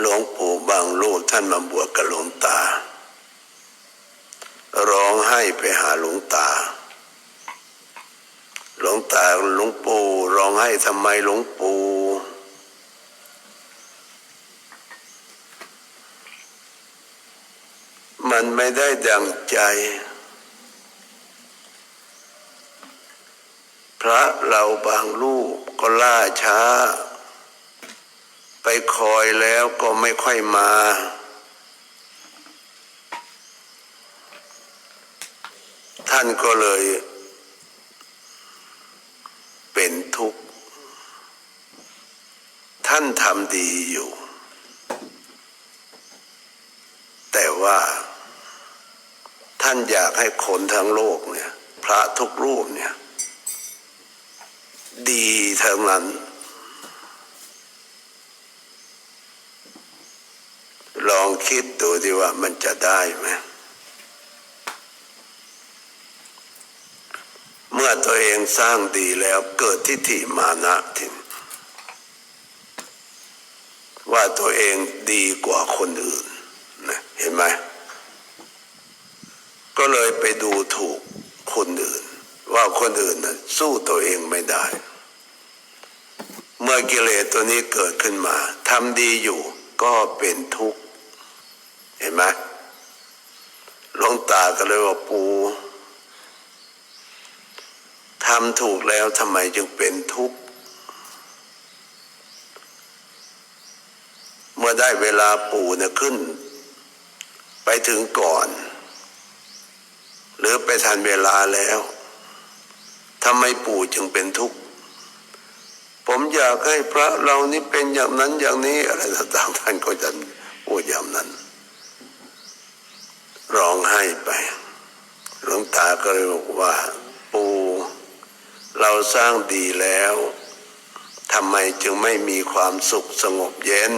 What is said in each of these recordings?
หลวงปู่บางรูปท่านมาบวชกับหลวงตา ร้องไห้ไปหาหลวงตา หลวงตาหลวงปู่ร้องไห้ทำไมหลวงปู่มันไม่ได้ดังใจ พระเราบางรูปก็ล่าช้า ไปคอยแล้วก็ไม่ค่อยมา ท่านก็เลย เป็นทุกข์ ท่านทำดีอยู่ แต่ว่า ท่านอยากให้คนทั้งโลกเนี่ย พระทุกรูปเนี่ย ดีทั้งนั้น ลองคิดดูดีว่ามันจะได้ไหมเมื่อตัวเองสร้างดีแล้วเกิดทิฏฐิมานะทินว่าตัวเองดีกว่าคนอื่นนะเห็นไหมก็เลยไปดูถูกคนอื่น ว่าคนอื่นนะสู้ตัวเองไม่ได้ เมื่อกิเลสตัวนี้เกิดขึ้นมาทำดีอยู่ก็เป็นทุกข์ ห็นไหมหลวงตาก็เลยว่าปูทำถูกแล้วทำไมจึงเป็นทุกข์ เมื่อได้เวลาปู่เนี่ยขึ้น ไปถึงก่อน หรือไปทันเวลาแล้วทำไมปู่จึงเป็นทุกข์ ผมอยากให้พระเรานี่เป็นอย่างนั้นอย่างนี้อะไรต่างๆท่านก็จะพูดอย่างนั้น ร้องไห้ไป หลวงตาก็เลยบอกว่า ปู่เราสร้างดีแล้วทำไมจึงไม่มีความสุขสงบเย็น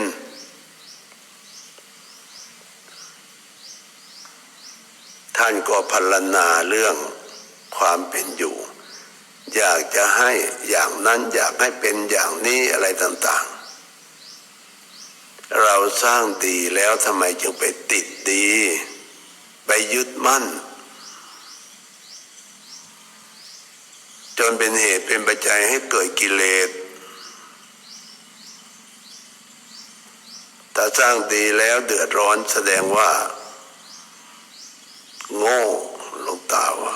ท่านก็พรรณนาเรื่องความเป็นอยู่ อยากจะให้อย่างนั้นอยากให้เป็นอย่างนี้อะไรต่างๆ เราสร้างดีแล้วทำไมจึงไปติดดี ไปยึดมั่น จนเป็นเหตุเป็นปัจจัยให้เกิดกิเลสถ้าสร้างดีแล้วเดือดร้อนแสดงว่า โง่หลวงตาว่า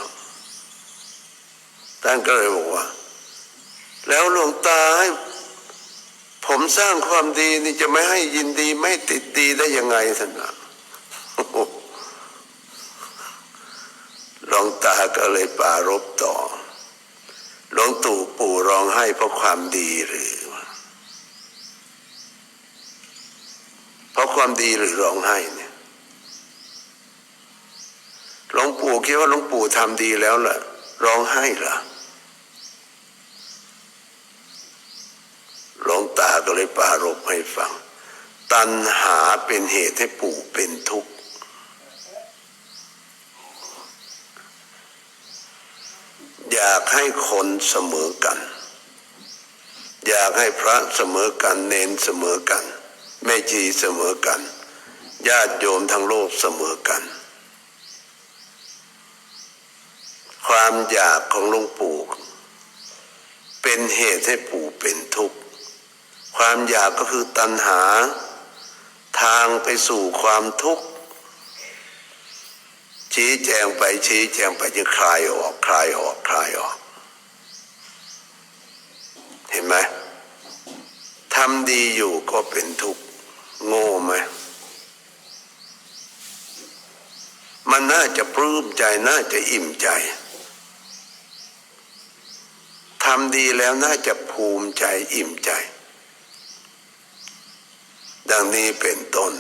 ท่านก็เลยบอกว่า แล้วหลวงตาให้ผมสร้างความดีนี่จะไม่ให้ยินดีไม่ติดดีได้ยังไงท่านนะหล วงตาก็เลยปารบต่อ หลวงตู่ปู่ร้องไห้เพราะความดีหรือ เพราะความดีหรือร้องไห้เนี่ยหลวงปู่คิดว่าหลวงปู่ทำดีแล้วล่ะ ร้องไห้ล่ะหลวงตาก็เลยปารบให้ฟัง ตัณหาเป็นเหตุให้ปู่เป็นทุกข์ อยากให้คนเสมอกัน อยากให้พระเสมอกันเนนเสมอกัน แม่ชีเสมอกัน ญาติโยมทั้งโลกเสมอกัน ความอยากของหลวงปู่เป็นเหตุให้ปู่เป็นทุกข์ความอยากก็คือตัณหา ทางไปสู่ความทุกข์ ชี้แจงไปชี้แจงไปจึงคลายออกคลายออกคลายออก เห็นไหมทำดีอยู่ก็เป็นทุกข์โง่ไหมมันน่าจะปลื้มใจน่าจะอิ่มใจทำดีแล้วน่าจะภูมิใจอิ่มใจ ดังนี้เป็นต้น